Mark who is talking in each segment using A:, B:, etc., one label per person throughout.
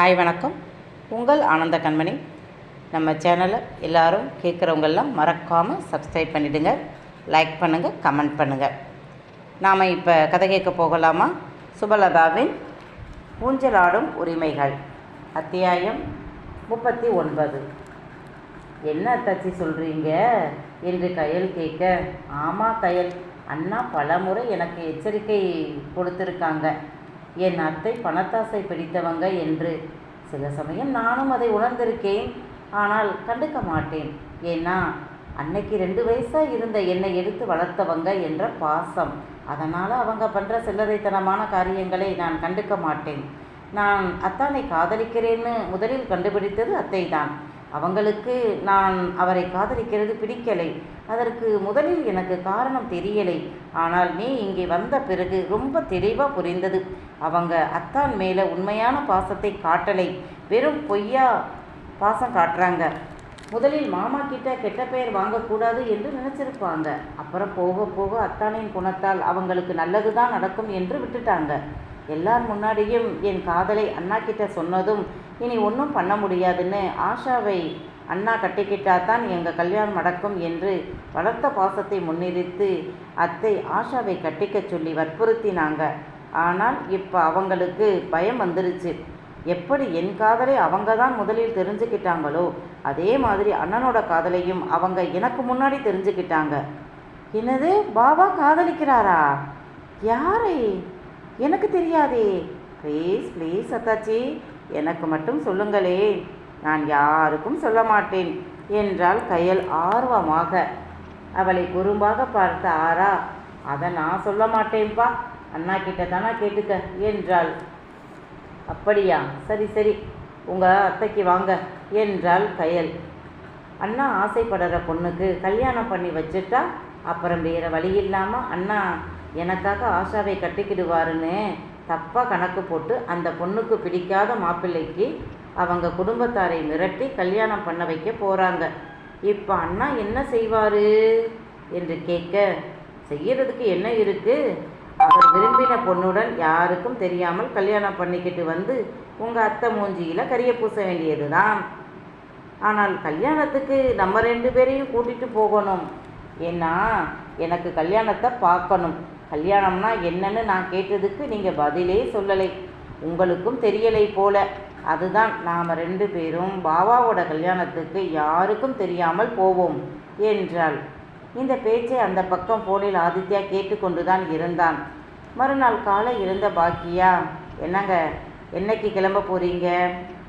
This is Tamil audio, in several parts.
A: ஹாய் வணக்கம். உங்கள் ஆனந்த கண்மணி. நம்ம சேனலை எல்லாரும் கேட்குறவங்கெல்லாம் மறக்காமல் சப்ஸ்கிரைப் பண்ணிவிடுங்க லைக் பண்ணுங்கள் கமெண்ட் பண்ணுங்கள் நாம் இப்போ கதை கேட்க போகலாமா? சுபலதாவின் ஊஞ்சலாடும் உரிமைகள் அத்தியாயம் முப்பத்தி ஒன்பது. என்ன தச்சி சொல்கிறீங்க என்று கையல் கேட்க ஆமாம் கையல் அண்ணா பலமுறை எனக்கு எச்சரிக்கை கொடுத்துருக்காங்க. என் அத்தை பணத்தாசை பிடித்தவங்க என்று. சில சமயம் நானும் அதை உணர்ந்திருக்கேன். ஆனால் கண்டுக்க மாட்டேன். ஏன்னா அன்னைக்கு ரெண்டு வயசாக இருந்த என்னை எடுத்து வளர்த்தவங்க என்ற பாசம். அதனால் அவங்க பண்ணுற சில்லறைத்தனமான காரியங்களை நான் கண்டுக்க மாட்டேன். நான் அத்தானை காதலிக்கிறேன்னு முதலில் கண்டுபிடித்தது அத்தை தான் அவங்களுக்கு நான் அவரை காதலிக்கிறது பிடிக்கலை. அதற்கு முதலில் எனக்கு காரணம் தெரியலை. ஆனால் நீ இங்கே வந்த பிறகு ரொம்ப தெளிவாக புரிந்தது. அவங்க அத்தான் மேலே உண்மையான பாசத்தை காட்டலை. வெறும் பொய்யா பாசம் காட்டுறாங்க. முதலில் மாமா கிட்ட கெட்ட பெயர் வாங்கக்கூடாது என்று நினச்சிருப்பாங்க. அப்புறம் போக போக அத்தானின் குணத்தால் அவங்களுக்கு நல்லது தான் நடக்கும் என்று விட்டுட்டாங்க. எல்லார் முன்னாடியும் என் காதலை அண்ணா கிட்ட சொன்னதும் இனி ஒன்றும் பண்ண முடியாதுன்னு ஆஷாவை அண்ணா கட்டிக்கிட்டா தான் எங்கள் கல்யாணம் நடக்கும் என்று வளர்த்த பாசத்தை முன்னிறுத்து அத்தை ஆஷாவை கட்டிக்க சொல்லி வற்புறுத்தினாங்க. ஆனால் இப்போ அவங்களுக்கு பயம் வந்துருச்சு. எப்படி என் காதலை அவங்க தான் முதலில் தெரிஞ்சுக்கிட்டாங்களோ அதே மாதிரி அண்ணனோட காதலையும் அவங்க எனக்கு முன்னாடி தெரிஞ்சுக்கிட்டாங்க. என்னது? பாபா காதலிக்கிறாரா? யாரை? எனக்கு தெரியாதே. ப்ளீஸ் ப்ளீஸ் அத்தாச்சி. எனக்கு மட்டும் சொல்லுங்களே. நான் யாருக்கும் சொல்ல மாட்டேன் என்றால் கையல் ஆர்வமாக. அவளை குறும்பாக பார்த்த ஆரா அதை நான் சொல்ல மாட்டேன்ப்பா அண்ணா கிட்ட தானா கேட்டுக்க என்றாள். அப்படியா? சரி சரி. உங்கள் அத்தைக்கு வாங்க என்றாள் கயல். அண்ணா ஆசைப்படுற பொண்ணுக்கு கல்யாணம் பண்ணி வச்சுட்டா அப்புறம் வேறு வழி இல்லாமல் அண்ணா எனக்காக ஆஷாவை கட்டிக்கிடுவாருன்னு தப்பாக கணக்கு போட்டு அந்த பொண்ணுக்கு பிடிக்காத மாப்பிள்ளைக்கு அவங்க குடும்பத்தாரை மிரட்டி கல்யாணம் பண்ண வைக்க போகிறாங்க இப்போ அண்ணா என்ன செய்வார்? என்று கேட்க செய்யறதுக்கு என்ன இருக்குது அவர் விரும்பின பொண்ணுடன் யாருக்கும் தெரியாமல் கல்யாணம் பண்ணிக்கிட்டு வந்து உங்கள் அத்தை மூஞ்சியில் கரிய பூச வேண்டியது தான் ஆனால் கல்யாணத்துக்கு நம்ம ரெண்டு பேரையும் கூட்டிகிட்டு போகணும். ஏன்னா எனக்கு கல்யாணத்தை பார்க்கணும். கல்யாணம்னா என்னன்னு நான் கேட்டதுக்கு நீங்கள் பதிலே சொல்லலை. உங்களுக்கும் தெரியலை போல. அதுதான் நாம் ரெண்டு பேரும் பாபாவோட கல்யாணத்துக்கு யாருக்கும் தெரியாமல் போவோம் என்றாள். இந்த பேச்சை அந்த பக்கம் போனில் ஆதித்யா கேட்டுக்கொண்டு தான் இருந்தான். மறுநாள் காலை இருந்த பாக்கியா என்னங்க என்னைக்கு கிளம்ப போகிறீங்க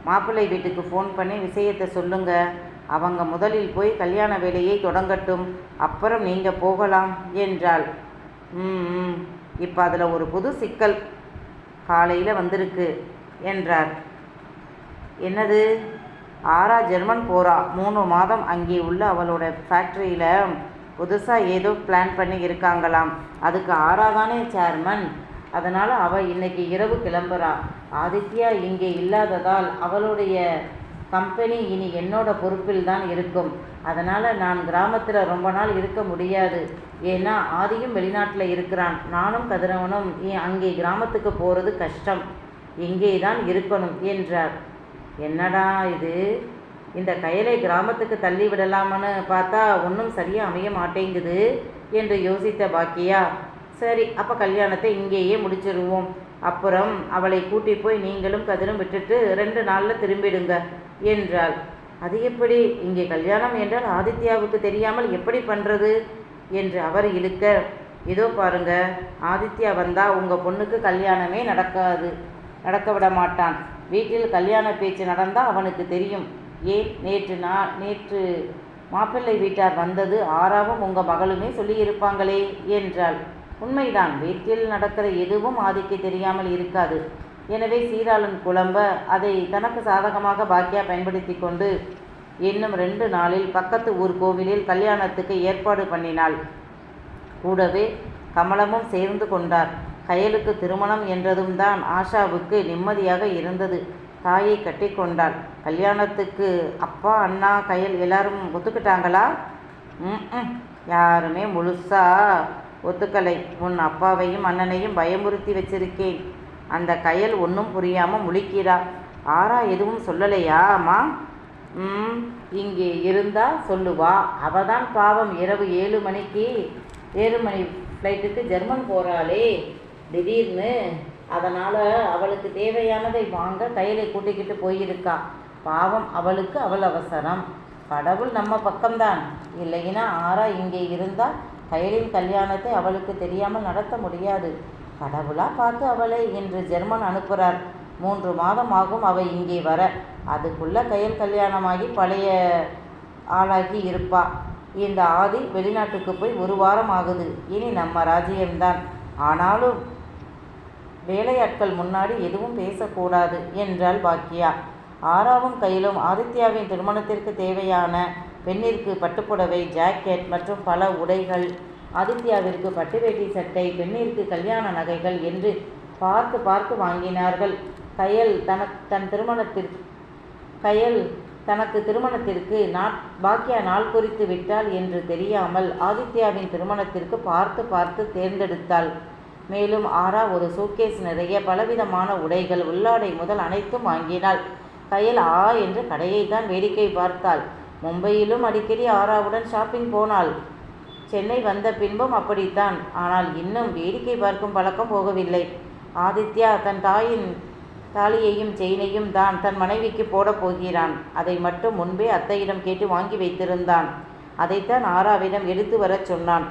A: மாப்பிள்ளை வீட்டுக்கு ஃபோன் பண்ணி விஷயத்தை சொல்லுங்க. அவங்க முதலில் போய் கல்யாண வேலையை தொடங்கட்டும். அப்புறம் நீங்கள் போகலாம் என்றாள். இப்போ அதில் ஒரு புது சிக்கல் காலையில் வந்திருக்கு என்றார். என்னது? ஆரா ஜெர்மன் போகிறா மூணு மாதம் அங்கே உள்ள அவளோட ஃபேக்ட்ரியில் புதுசாக ஏதோ பிளான் பண்ணி இருக்காங்களாம். அதுக்கு ஆரா தானே சேர்மன் அதனால் அவள் இன்றைக்கி இரவு கிளம்புறா. ஆதித்யா இங்கே இல்லாததால் அவளுடைய கம்பெனி இனி என்னோட பொறுப்பில் தான் இருக்கும். அதனால் நான் கிராமத்தில் ரொம்ப நாள் இருக்க முடியாது. ஏன்னா ஆதியும் வெளிநாட்டில் இருக்கிறான். நானும் கதிரவனும் அங்கே கிராமத்துக்கு போகிறது கஷ்டம். இங்கே தான் இருக்கணும் என்றார். என்னடா இது? இந்த கயலை கிராமத்துக்கு தள்ளி விடலாமான்னு பார்த்தா ஒன்றும் சரியாக அமைய மாட்டேங்குது என்று யோசித்த பாக்கியா. சரி அப்போ கல்யாணத்தை இங்கேயே முடிச்சிருவோம். அப்புறம் அவளை கூட்டி போய் நீங்களும் கதிரும் விட்டுட்டு ரெண்டு நாளில் திரும்பிடுங்க என்றாள். அது எப்படி? இங்கே கல்யாணம் என்றால் ஆதித்யாவுக்கு தெரியாமல் எப்படி பண்ணுறது என்று அவர் இழுக்க இதோ பாருங்க ஆதித்யா வந்தால் உங்கள் பொண்ணுக்கு கல்யாணமே நடக்காது. நடக்க விட மாட்டான். வீட்டில் கல்யாண பேச்சு நடந்தால் அவனுக்கு தெரியும். ஏன்? நேற்று நான் நேற்று மாப்பிள்ளை வீட்டார் வந்தது ஆறாவும் உங்கள் மகளுமே சொல்லியிருப்பாங்களே என்றாள். உண்மைதான் வீட்டில் நடக்கிற எதுவும் ஆதிக்கு தெரியாமல் இருக்காது. எனவே சீராளன் குழம்ப அதை தனக்கு சாதகமாக பாக்கியா பயன்படுத்தி கொண்டு இன்னும் ரெண்டு நாளில் பக்கத்து ஊர் கோவிலில் கல்யாணத்துக்கு ஏற்பாடு பண்ணினாள். கூடவே கமலமும் சேர்ந்து கொண்டார். கயலுக்கு திருமணம் என்றதும் தான் ஆஷாவுக்கு நிம்மதியாக இருந்தது. தாயை கட்டிக்கொண்டாள் கல்யாணத்துக்கு அப்பா அண்ணா கயல் எல்லாரும் ஒத்துக்கிட்டாங்களா? ம் யாருமே முழுசா ஒத்துக்கலை. உன் அப்பாவையும் அண்ணனையும் பயமுறுத்தி வச்சிருக்கேன். அந்த கயல் ஒன்றும் புரியாமல் முழிக்கிறா. ஆரா எதுவும் சொல்லலையா அம்மா? ம் இங்கே இருந்தா சொல்லுவா. அவ தான் பாவம். இரவு ஏழு மணிக்கு ஏழு மணி ஃப்ளைட்டுக்கு ஜெர்மன் போகிறாளே திடீர்னு அதனால் அவளுக்கு தேவையானதை வாங்க கையிலை கூட்டிக்கிட்டு போயிருக்கா. பாவம் அவளுக்கு அவள் அவசரம். கடவுள் நம்ம பக்கம்தான். இல்லைன்னா ஆரா இங்கே இருந்தால் கயலின் கல்யாணத்தை அவளுக்கு தெரியாமல் நடத்த முடியாது. கடவுளா பார்த்து அவளை இன்று ஜெர்மன் அனுப்புகிறார் மூன்று மாதம் ஆகும் அவள் இங்கே வர. அதுக்குள்ளே கயல் கல்யாணமாகி பழைய ஆளாகி இருப்பா. இந்த ஆதி வெளிநாட்டுக்கு போய் ஒரு வாரம் ஆகுது. இனி நம்ம ராஜ்யம்தான். ஆனாலும் வேலையாட்கள் முன்னாடி எதுவும் பேசக்கூடாது என்றாள் பாக்கியா. ஆறாவும் கையிலும் ஆதித்யாவின் திருமணத்திற்கு தேவையான பெண்ணிற்கு பட்டுப்புடவை ஜாக்கெட் மற்றும் பல உடைகள் ஆதித்யாவிற்கு பட்டு வேட்டி சட்டை பெண்ணிற்கு கல்யாண நகைகள் என்று பார்த்து பார்த்து வாங்கினார்கள். கயல் தன தன் திருமணத்திற்கு கயல் தனக்கு திருமணத்திற்கு நாட் பாக்கியா நாள் குறித்து விட்டாள் என்று தெரியாமல் ஆதித்யாவின் திருமணத்திற்கு பார்த்து பார்த்து தேர்ந்தெடுத்தாள். மேலும் ஆரா ஒரு சூட்கேஸ் நிறைய பலவிதமான உடைகள் உள்ளாடை முதல் அனைத்தும் வாங்கினாள். கையில் ஆ என்று கடையை தான் வேடிக்கை பார்த்தாள். மும்பையிலும் அடிக்கடி ஆராவுடன் ஷாப்பிங் போனாள். சென்னை வந்த பின்பும் அப்படித்தான். ஆனால் இன்னும் வேடிக்கை பார்க்கும் பழக்கம் போகவில்லை. ஆதித்யா தன் தாயின் தாலியையும் செயினையும் தான் தன் மனைவிக்கு போடப் போகிறான். அதை மட்டும் முன்பே அத்தையிடம் கேட்டு வாங்கி வைத்திருந்தான். அதைத்தான் ஆராவிடம் எடுத்து வரச் சொன்னான்.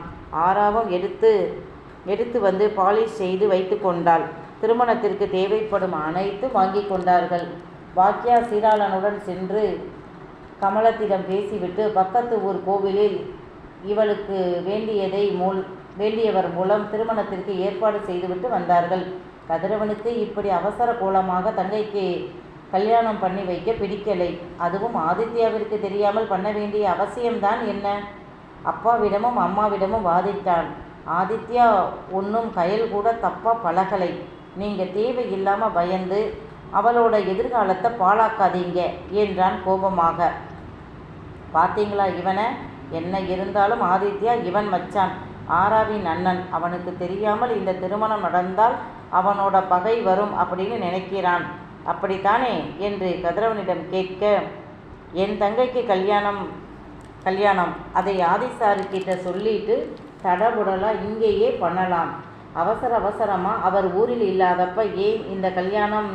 A: ஆராவும் எடுத்து எடுத்து வந்து பாலிஷ் செய்து வைத்து கொண்டாள். திருமணத்திற்கு தேவைப்படும் அனைத்தும் வாங்கி கொண்டார்கள். பாக்யா சீராளனுடன் சென்று கமலத்திடம் பேசிவிட்டு பக்கத்து ஊர் கோவிலில் இவளுக்கு வேண்டியதை மூல் வேண்டியவர் மூலம் திருமணத்திற்கு ஏற்பாடு செய்துவிட்டு வந்தார்கள். கதிரவனுக்கு இப்படி அவசர கோலமாக தங்கைக்கு கல்யாணம் பண்ணி வைக்க பிடிக்கலை. அதுவும் ஆதித்யாவிற்கு தெரியாமல் பண்ண வேண்டிய அவசியம்தான் என்ன? அப்பாவிடமும் அம்மாவிடமும் வாதிட்டான். ஆதித்யா ஒன்றும் கயல் கூட தப்பாக பழகலை. நீங்கள் தேவையில்லாமல் பயந்து அவளோட எதிர்காலத்தை பாழாக்காதீங்க என்றான் கோபமாக. பார்த்தீங்களா இவனை? என்ன இருந்தாலும் ஆதித்யா இவன் மச்சான். ஆராவின் அண்ணன். அவனுக்கு தெரியாமல் இந்த திருமணம் நடந்தால் அவனோட பகை வரும் அப்படின்னு நினைக்கிறான். அப்படித்தானே? என்று கதிரவனிடம் கேட்க என் தங்கைக்கு கல்யாணம் கல்யாணம். அதை ஆதிசாருக்கிட்ட சொல்லிட்டு தடபுடலாக இங்கேயே பண்ணலாம். அவசர அவசரமாக அவர் ஊரில் இல்லாதப்ப ஏன் இந்த கல்யாணம்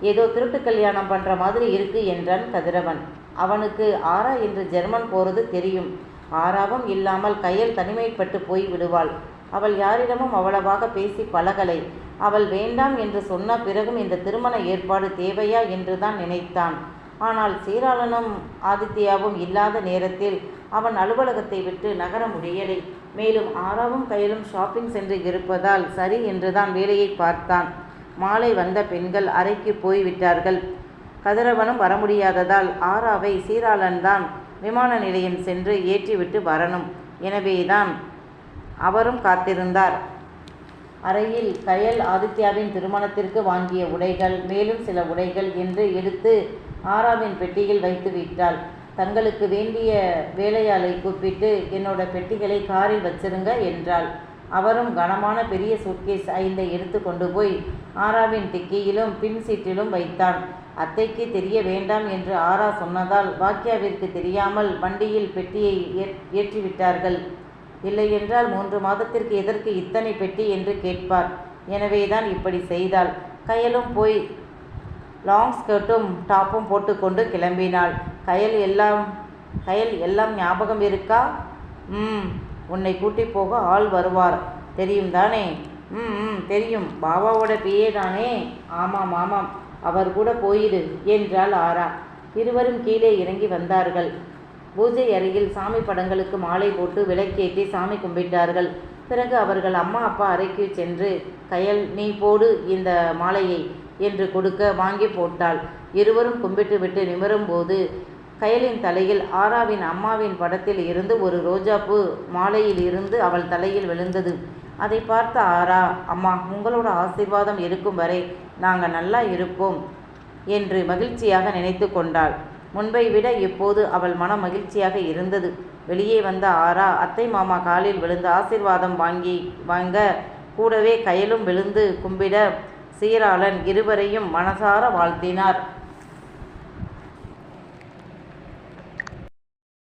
A: ஏதோ திருட்டு கல்யாணம் பண்ணுற மாதிரி இருக்குது என்றான் கதிரவன். அவனுக்கு ஆரா என்று ஜெர்மன் போகிறது தெரியும். ஆராவும் இல்லாமல் கையில் தனிமைப்பட்டு போய் விடுவாள். அவள் யாரிடமும் அவ்வளவாக பேசி பழகலை. அவள் வேண்டாம் என்று சொன்ன பிறகும் இந்த திருமண ஏற்பாடு தேவையா என்றுதான் நினைத்தான். ஆனால் சீராளனும் ஆதித்யாவும் இல்லாத நேரத்தில் அவன் அலுவலகத்தை விட்டு நகர முடியலை. மேலும் ஆறாவும் கையிலும் ஷாப்பிங் சென்று இருப்பதால் சரி என்றுதான் வேலையை பார்த்தான். மாலை வந்த பெண்கள் அறைக்கு போய்விட்டார்கள். கதிரவனும் வர முடியாததால் ஆராவை சீராளன் தான் விமான நிலையம் சென்று ஏற்றிவிட்டு வரணும். எனவேதான் அவரும் காத்திருந்தார். அறையில் கயல் ஆதித்யாவின் திருமணத்திற்கு வாங்கிய உடைகள் மேலும் சில உடைகள் என்று எடுத்து ஆராவின் பெட்டியில் வைத்து விட்டாள். தங்களுக்கு வேண்டிய வேலையாளை கூப்பிட்டு என்னோட பெட்டிகளை காரில் வச்சிருங்க என்றாள். அவரும் கனமான பெரிய சூட்கேஸ் ஐந்தை எடுத்து கொண்டு போய் ஆராவின் டிக்கியிலும் பின் சீட்டிலும் வைத்தான். அத்தைக்கு தெரிய வேண்டாம் என்று ஆரா சொன்னதால் வாக்கியாவிற்கு தெரியாமல் வண்டியில் பெட்டியை ஏற்- ஏற்றிவிட்டார்கள். இல்லையென்றால் மூன்று மாதத்திற்கு எதற்கு இத்தனை பெட்டி என்று கேட்பார். எனவேதான் இப்படி செய்தாள். கயலும் போய் லாங் ஸ்கர்ட்டும் டாப்பும் போட்டுக்கொண்டு கிளம்பினாள். கயல் எல்லாம் கயல் எல்லாம் ஞாபகம் இருக்கா? ம். உன்னை கூட்டி போக ஆள் வருவார். தெரியும் தானே? ம் ம் தெரியும். பாபாவோட பிஏ தானே? ஆமாம் ஆமாம். அவர் கூட போயிடு என்றாள் ஆரா. இருவரும் கீழே இறங்கி வந்தார்கள். பூஜை அறையில் சாமி படங்களுக்கு மாலை போட்டு விளக்கேற்றி சாமி கும்பிட்டார்கள். பிறகு அவர்கள் அம்மா அப்பா அறைக்கு சென்று கயல் நீ போடு இந்த மாலையை என்று கொடுக்க வாங்கி போட்டாள். இருவரும் கும்பிட்டு விட்டு நிமிரும்போது கயலின் தலையில் ஆராவின் அம்மாவின் படத்தில் இருந்து ஒரு ரோஜாப்பூ மாலையில் இருந்து அவள் தலையில் விழுந்தது. அதை பார்த்த ஆரா அம்மா உங்களோட ஆசீர்வாதம் இருக்கும் வரை நாங்கள் நல்லா இருப்போம் என்று மகிழ்ச்சியாக நினைத்து கொண்டாள். முன்பை விட இப்போது அவள் மனம் மகிழ்ச்சியாக இருந்தது. வெளியே வந்த ஆரா அத்தை மாமா காலில் விழுந்து ஆசீர்வாதம் வாங்கி வாங்க. கூடவே கயலும் விழுந்து கும்பிட சீராளன் இருவரையும் மனசார வாழ்த்தினார்.